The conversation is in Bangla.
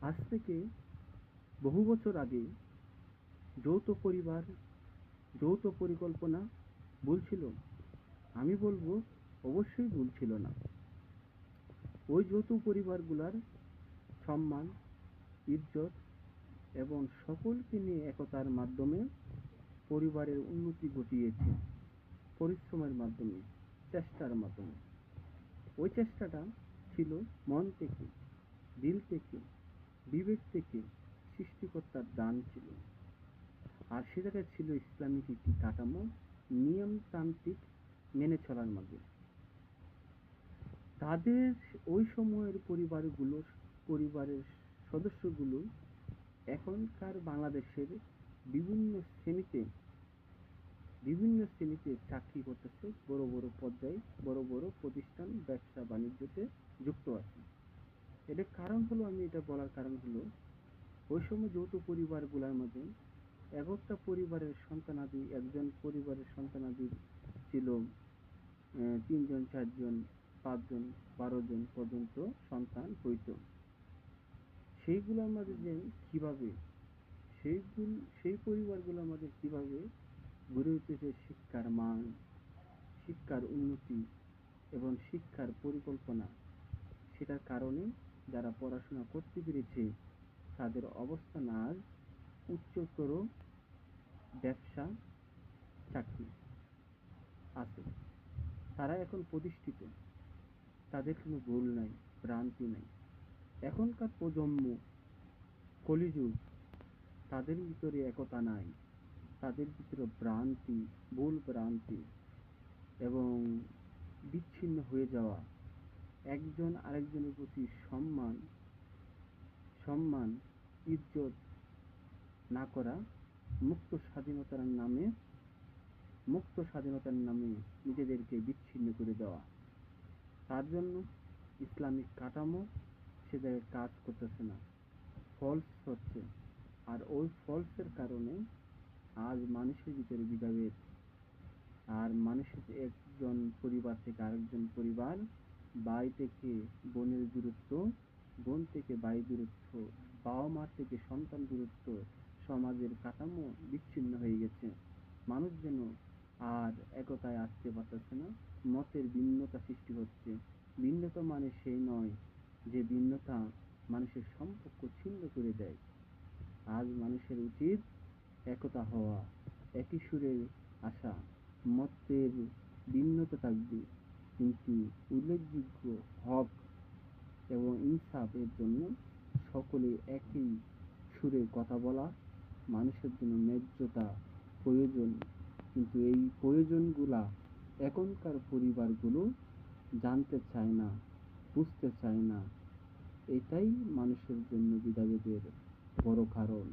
আজ থেকে বহু বছর আগে যৌথ পরিবার, যৌথ পরিকল্পনা ভুল ছিল। আমি বলব, অবশ্যই ভুল ছিল না। ওই যৌথ পরিবারগুলার সম্মান, ইজ্জত এবং সকলকে নিয়ে একতার মাধ্যমে পরিবারের উন্নতি ঘটিয়েছে। পরিশ্রমের মাধ্যমে, চেষ্টার মাধ্যমে। ওই চেষ্টাটা ছিল মন থেকে, দিল থেকে বিবেক থেকে সৃষ্টিকর্তার দান ছিল। আর সেটাতে ছিল ইসলামিক একটি কাঠামো, নিয়মতান্ত্রিক, মেনে চলার মাধ্যমে তাদের ওই সময়ের পরিবারগুলোর পরিবারের সদস্যগুলো এখনকার বাংলাদেশের বিভিন্ন শ্রেণীতে বিভিন্ন শ্রেণীতে চাকরি করতেছে, বড় বড় পর্যায়ে, বড় বড় প্রতিষ্ঠান, ব্যবসা, বাণিজ্যতে যুক্ত আছে। এটার কারণ হলো আমি এটা বলার কারণ হলো, ওই সময় যৌথ পরিবারগুলোর মধ্যে এক একটা পরিবারের সন্তানাদি একজন পরিবারের সন্তানাদি ছিল তিনজন, চারজন, পাঁচজন বারো জন পর্যন্ত সন্তান হইত। সেইগুলো আমাদের যে কীভাবে, সেইগুলো, সেই পরিবারগুলো আমাদের কীভাবে গড়ে উঠেছে শিক্ষার মান, শিক্ষার উন্নতি এবং শিক্ষার পরিকল্পনা, সেটার কারণে যারা পড়াশোনা করতে পেরেছে, তাদের অবস্থান আজ উচ্চতর ব্যবসা চাকরি আছে। তারা এখন প্রতিষ্ঠিত। তাদের কোনো ভুল নাই, ভ্রান্তি নাই। এখনকার প্রজন্ম, কলিযুগ, তাদের ভিতরে একতা নাই। তাদের ভিতরে ভ্রান্তি, ভুল ভ্রান্তি এবং বিচ্ছিন্ন হয়ে যাওয়া একজন আরেকজনের প্রতি সম্মান সম্মান, ইজ্জত না করা, মুক্ত স্বাধীনতার নামে, মুক্ত স্বাধীনতার নামে নিজেদেরকে বিচ্ছিন্ন করে দেওয়া। তার জন্য ইসলামিক কাঠামো সে জায়গায় কাজ করতেছে না। ফলস হচ্ছে। আর ওই ফলসের কারণে আজ মানুষের ভিতরে বিভাবেদ আর মানুষের একজন পরিবার থেকে আরেকজন পরিবার ভাই থেকে বোনের দূরত্ব বোন থেকে ভাই দূরত্ব বাবা মার থেকে সন্তান দূরত্ব সমাজের কাঠামো বিচ্ছিন্ন হয়ে গেছে। মানুষ যেন আর একতায় আসতে পারতেছে না, মতের ভিন্নতা সৃষ্টি হচ্ছে। ভিন্নতা মানে সেই নয় যে ভিন্নতা মানুষের সম্পর্ক ছিন্ন করে দেয়। আজ মানুষের উচিত একতা হওয়া, একই সুরে আসা মতের ভিন্নতা থাকবে। কিন্তু উল্লেখযোগ্য হক এবং ইনসাফের জন্য সকলে একই সুরে কথা বলা মানুষের জন্য ন্যায্যতা প্রয়োজন। কিন্তু এই প্রয়োজনগুলা এখনকার পরিবারগুলো জানতে চায় না, বুঝতে চায় না। এটাই মানুষের জন্য বিধাভেদের বড় কারণ।